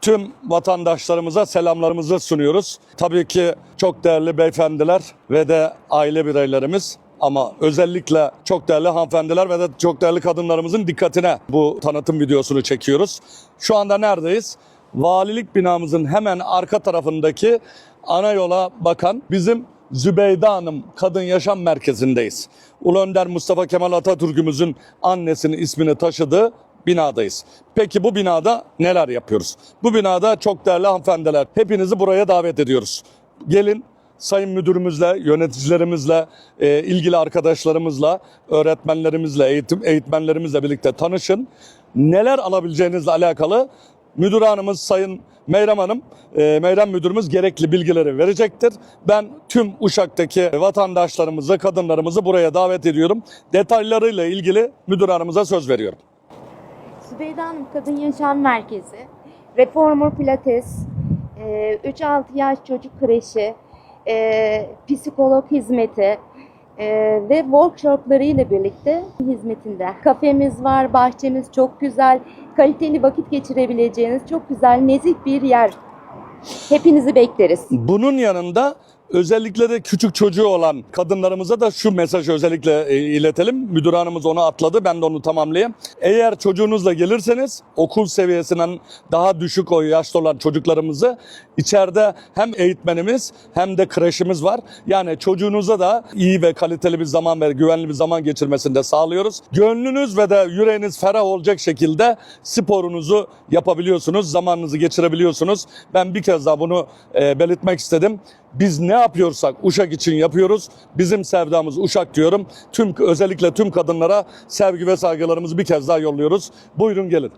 tüm vatandaşlarımıza selamlarımızı sunuyoruz. Tabii ki çok değerli beyefendiler ve de aile bireylerimiz ama özellikle çok değerli hanımefendiler ve de çok değerli kadınlarımızın dikkatine bu tanıtım videosunu çekiyoruz. Şu anda neredeyiz? Valilik binamızın hemen arka tarafındaki ana yola bakan bizim Zübeyde Hanım Kadın Yaşam Merkezi'ndeyiz. Ulu Önder Mustafa Kemal Atatürk'ümüzün annesinin ismini taşıdığı binadayız. Peki bu binada neler yapıyoruz? Bu binada çok değerli hanımefendiler hepinizi buraya davet ediyoruz. Gelin sayın müdürümüzle, yöneticilerimizle, e, ilgili arkadaşlarımızla, öğretmenlerimizle, eğitim eğitmenlerimizle birlikte tanışın. Neler alabileceğinizle alakalı müdür hanımız Sayın Meyrem Hanım, e, Meyrem müdürümüz gerekli bilgileri verecektir. Ben tüm Uşak'taki vatandaşlarımızı, kadınlarımızı buraya davet ediyorum. Detaylarıyla ilgili müdür hanımıza söz veriyorum. Sübeyde Hanım Kadın Yaşam Merkezi, Reformer Pilates, e, 3-6 yaş çocuk kreşi, e, psikolog hizmeti e, ve workshopları ile birlikte hizmetinde. Kafemiz var, bahçemiz çok güzel, kaliteli vakit geçirebileceğiniz çok güzel, nezih bir yer. Hepinizi bekleriz. Bunun yanında özellikle de küçük çocuğu olan kadınlarımıza da şu mesajı özellikle e, iletelim. Müdür hanımız onu atladı ben de onu tamamlayayım. Eğer çocuğunuzla gelirseniz okul seviyesinden daha düşük o yaşta olan çocuklarımızı içeride hem eğitmenimiz hem de kreşimiz var. Yani çocuğunuza da iyi ve kaliteli bir zaman ve güvenli bir zaman geçirmesini de sağlıyoruz. Gönlünüz ve de yüreğiniz ferah olacak şekilde sporunuzu yapabiliyorsunuz, zamanınızı geçirebiliyorsunuz. Ben bir kez daha bunu e, belirtmek istedim. Biz ne yapıyorsak Uşak için yapıyoruz. Bizim sevdamız Uşak diyorum. Tüm özellikle tüm kadınlara sevgi ve saygılarımızı bir kez daha yolluyoruz. Buyurun gelin.